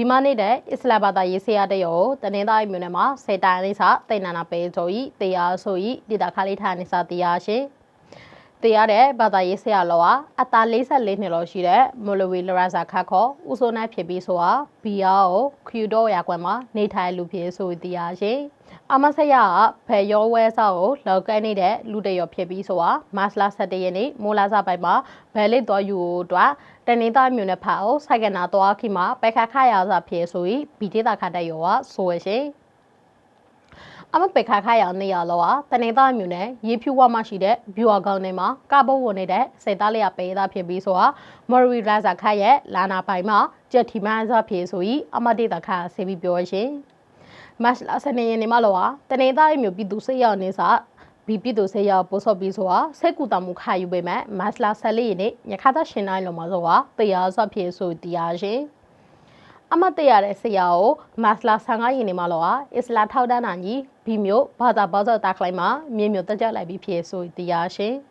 ဘီမာနေတဲ့အစ္စလာမ်ဘာသာရေးဆရာတယောတနင်္သာရီမြို့နယ်မှာစေတိုင်လေးစာတိတ်နာနာပဲဆိုဤတရားဆိုဤတိတာခါလေးထားနေစာတရားရှင် တရားတဲ့ဘာသာရေးဆရာလောကအတာ44နှစ်လောက်ရှိတဲ့မိုလဝီလရဇာခတ်ခေါ်ဦးစိုးနိုင်ဖြစ်ပြီးဆိုတာဘီယာကိုခယူတော့ရကွယ်မှာနေထိုင်လူဖြစ်ဆိုတရားရှင်အမဆရာကဖယ်ရောဝဲဆောက်ကိုလောက်ကန်းနေတဲ့လူတရောဖြစ်ပြီးဆိုတာမတ်လ17ရက်နေ့မိုလာစာပိုင်မှာဘယ်လစ်တော်ယူအတွက်တနင်္သာမြို့နယ်ဖာကိုစိုက်ကနာတော်ခိမှာပဲခါခရစာဖြစ်ဆိုပြီးဘီတေတာခတ်တဲ့ရောကဆိုရရှင် အမပေခါခါရောင်နေရလောကတနေသားမျိုးနဲ့ရေဖြူဝမှရှိတဲ့ဘျူအကောင်တွေမှာကဘုတ်ဝင်နေတဲ့စိတ်သားလေးကပေးသားဖြစ်ပြီးဆိုတာမော်ရီလာဇာခါရဲ့လာနာပိုင်မှာကြက်ထီမန်းစားဖြစ်ဆိုပြီးအမတေတာခါဆေးပြီးပြောရှင်မတ်လာစနေရက်နေမှာလောကတနေသားမျိုးပြည်သူစိတ်ရောက်နေစားဘီပြည်သူစေရောက်ပို့စော်ပြီးဆိုတာစိတ်ကူတမှုခါယူပေမဲ့မတ်လာဆက်လေးရက်နေ့ညခါသရှင်နိုင်လုံးမှာဆိုတာတရားစော့ဖြစ်ဆိုတရားရှင် အမတ်တရတဲ့ဆရာကိုမတ်လာ15ရက်နေမှာလောအစ္စလာထောက်တန်းနိုင်ကြီးဘီမျိုးဘာသာဘောဇောတာခလိုက်မှာမြေမျိုးတက်ကြလိုက်ပြီးဖြစ်ဆိုတရားရှင်